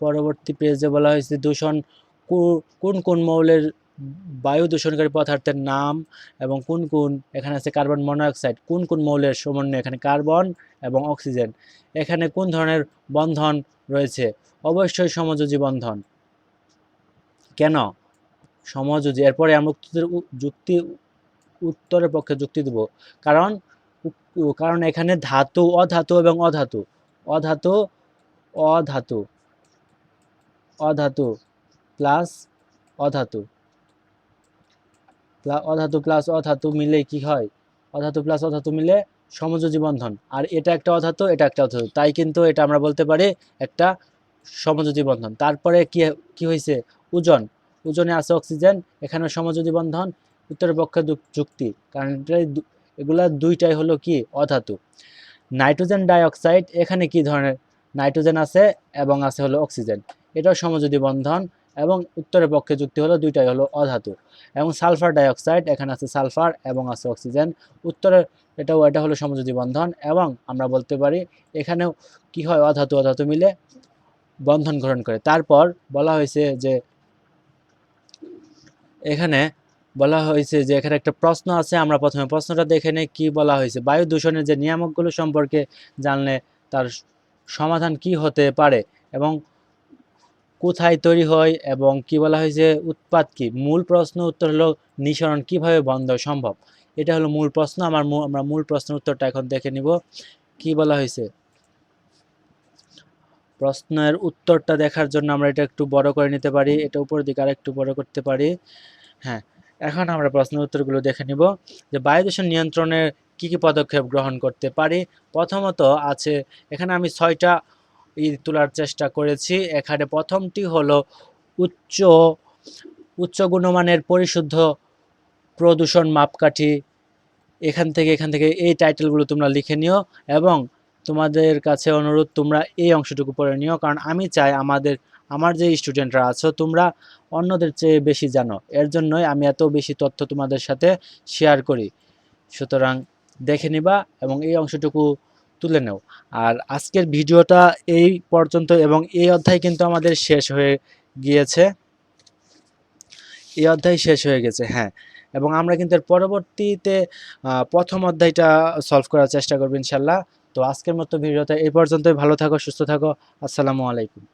পরবর্তী পেজে বলা হয়েছে দূষণ কোন কোন মৌলের বায়ু দূষণকারী পদার্থের নাম এবং কোন কোন, এখানে আছে কার্বন মনোঅক্সাইড কোন কোন মৌলের সমন্বয় এখানে কার্বন এবং অক্সিজেন, এখানে কোন ধরনের বন্ধন রয়েছে? অবশ্যই সমযোজী বন্ধন। কেন? সমযোজী, এরপরে আমরা যুক্তি, উত্তরের পক্ষে যুক্তি দেব। কারণ কারণ এখানে ধাতু, অধাতু এবং অধাতু। অধাতু অধাতু। অধাতু প্লাস অধাতু। অধাতু প্লাস অধাতু মিলে কি হয়? অধাতু প্লাস অধাতু মিলে সমযোজী বন্ধন। আর এটা একটা অধাতু, এটা একটা অধাতু। তাই কিন্তু এটা আমরা বলতে পারি একটা সমযোজী বন্ধন। তারপরে কি কি হয়েছে ওজন ওজনে আছে অক্সিজেন, এখানে সমযোজী বন্ধন উত্তরের পক্ষে যুক্তি। কারণ এগুলা দুইটাই হলো কি? অধাতু। নাইট্রোজেন ডাইঅক্সাইড, এখানে কি ধরনের নাইট্রোজেন আছে এবং আছে হলো অক্সিজেন। এটাও সমযোজী বন্ধন এবং উত্তরের পক্ষে যুক্তি হলো দুইটাই হলো অধাতু এবং সালফার ডাইঅক্সাইড, এখানে আছে সালফার এবং আছে অক্সিজেন। উত্তরে এটাও, এটা হলো সমযোজী বন্ধন এবং আমরা বলতে পারি এখানেও কি হয়, অধাতু অধাতু মিলে বন্ধন গ্রহণ করে। তারপর বলা হয়েছে যে, এখানে বলা হয়েছে যে, এখানে একটা প্রশ্ন আছে, আমরা প্রথমে প্রশ্নটা দেখে নেই, কি বলা হয়েছে? বায়ু দূষণের যে নিয়ামকগুলো সম্পর্কে জানলে তার সমাধান কি হতে পারে? এবং কোথায় তৈরি হয় এবং কি বলা হয়েছে উৎপাদ কি? মূল প্রশ্ন উত্তর হলো নিঃসরণ কীভাবে বন্ধ সম্ভব? এটা হলো মূল প্রশ্ন। আমার আমরা মূল প্রশ্নের উত্তরটা এখন দেখে নিব। কি বলা হয়েছে? প্রশ্নের উত্তরটা দেখার জন্য আমরা এটা একটু বড় করে নিতে পারি। এটা উপর দিকে আর একটু বড় করতে পারি। হ্যাঁ এখন আমরা প্রশ্নের উত্তরগুলো দেখে নিব। যে বায়ু দূষণ নিয়ন্ত্রণের কি কি পদক্ষেপ গ্রহণ করতে পারি? প্রথমত আছে, এখানে আমি ছয়টা তোলার চেষ্টা করেছি। এখানে প্রথমটি হলো উচ্চ উচ্চ গুণমানের পরিশুদ্ধ প্রদূষণ মাপকাঠি। এখান থেকে এখান থেকে এই টাইটেলগুলো তোমরা লিখে নিও এবং তোমাদের কাছে অনুরোধ, তোমরা এই অংশটুকু পড়ে নিও। কারণ আমি চাই আমাদের, আমার যে স্টুডেন্টরা আছো, তোমরা অন্যদের চেয়ে বেশি জানো। এর জন্যই আমি এত বেশি তথ্য তোমাদের সাথে শেয়ার করি। সুতরাং দেখে নিবা এবং এই অংশটুকু তুলে নেও। আর আজকের ভিডিওটা এই পর্যন্ত এবং এই অধ্যায় কিন্তু আমাদের শেষ হয়ে গিয়েছে। এই অধ্যায় শেষ হয়ে গেছে হ্যাঁ। এবং আমরা কিন্তু পরবর্তীতে প্রথম অধ্যায়টা সলভ করার চেষ্টা করব ইনশাল্লাহ। তো আজকের মতো ভিডিওটা এই পর্যন্তই। ভালো থাকো, সুস্থ থাকো। আসসালামু আলাইকুম।